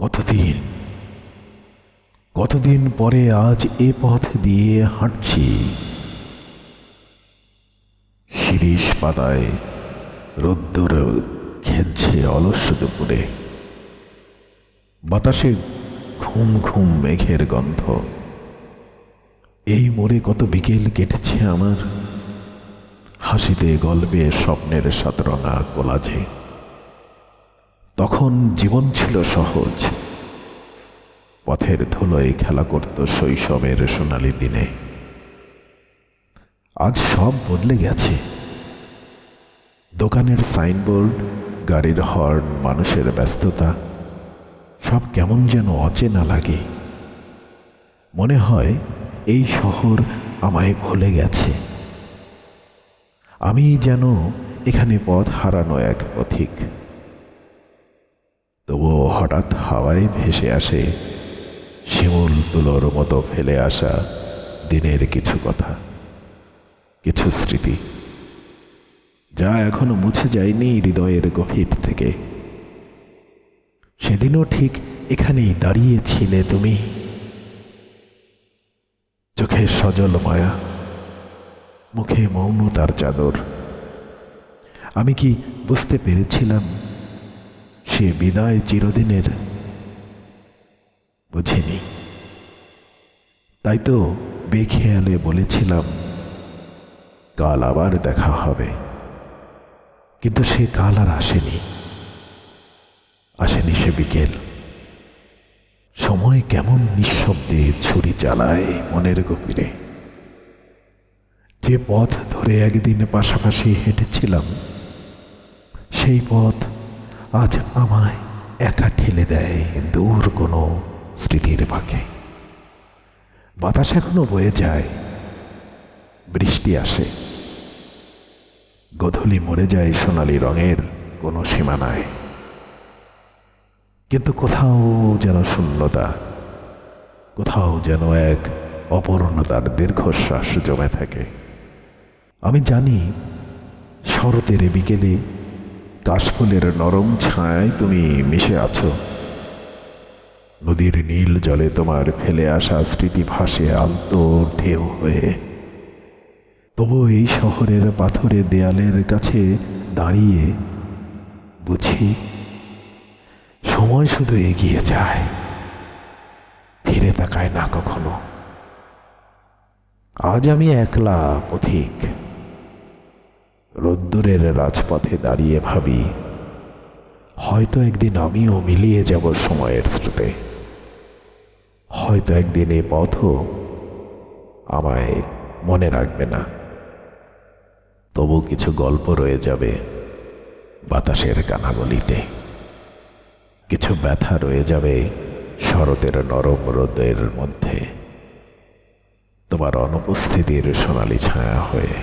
কতদিন? কতদিন পরে আজ এ পথ দিয়ে হাঁটছি? শিরিষ পাতায় রোদ্দুর খেলছে অলস দুপুরে। বাতাসে ঘুম ঘুম মেঘের গন্ধ। এই মোড়ে কত বিকেল কেটেছে আমার? হাসিতে গল্পে স্বপ্নের সাতরঙা কোলাজে। তখন জীবন ছিল সহজ। পথের ধুলোয় খেলা করত শৈশবের সোনালি দিনে। আজ সব বদলে গেছে। দোকানের সাইনবোর্ড, গাড়ির হর্ন, মানুষের ব্যস্ততা, সব কেমন যেন অচেনা লাগে। মনে হয় এই শহর আমায় ভুলে গেছে। আমি যেন এখানে পথ হারানো এক পথিক। হঠাৎ হাওয়ায় ভেসে আসে শিমুল তুলোর মতো ফেলে আসা দিনের কিছু কথা, কিছু স্মৃতি। যা এখনও মুছে যায়নি হৃদয়ের গভীর থেকে। সেদিনও ঠিক এখানেই দাঁড়িয়েছিলে তুমি। চোখে সজল মায়া, মুখে মৌনতার চাদর। আমি কি বুঝতে পেরেছিলাম সে বিদায় চিরদিনের বুঝিনি। তাই তো বেখেয়ালে বলেছিলাম, কাল আবার দেখা হবে। কিন্তু সে কাল আর আসেনি। আসেনি সে বিকেল। সময় কেমন নিঃশব্দে ছুরি চালায় মনের গভীরে। যে পথ ধরে একদিন পাশাপাশি হেঁটেছিলাম, সেই পথ আজ আমায় একা ঠেলে দেয় দূর কোনো স্মৃতির ফাঁকে। বাতাস এখনও বয়ে যায়, বৃষ্টি আসে। গধূলি মরে যায় সোনালি রঙের কোনো সীমানায়। কিন্তু কোথাও যেন শূন্যতা, কোথাও যেন এক অপূর্ণতার দীর্ঘশ্বাস জমে থাকে। আমি জানি শরতের বিকেলে কাশফুলের নরম ছায়ায় তুমি মিশে আছো। নদীর নীল জলে তোমার ফেলে আসা স্মৃতি ভাসে আলতো ঢেউ হয়ে। তবু এই শহরের পাথরের দেয়ালের কাছে দাঁড়িয়ে বুঝি সময় শুধু এগিয়ে যায়। ফিরে তাকায় না কখনো। আজ আমি একলা পথিক। রোদ্দুরের রাজপথে দাঁড়িয়ে ভাবি, হয়তো একদিন আমিও মিলিয়ে যাব সময়ের স্রোতে। হয়তো একদিন এই পথও আমায় মনে রাখবে না। তবু কিছু গল্প রয়ে যাবে বাতাসের কানাগলিতে। কিছু ব্যথা রয়ে যাবে শরতের নরম রোদের মধ্যে। তোমার অনুপস্থিতির সোনালি ছায়া হয়ে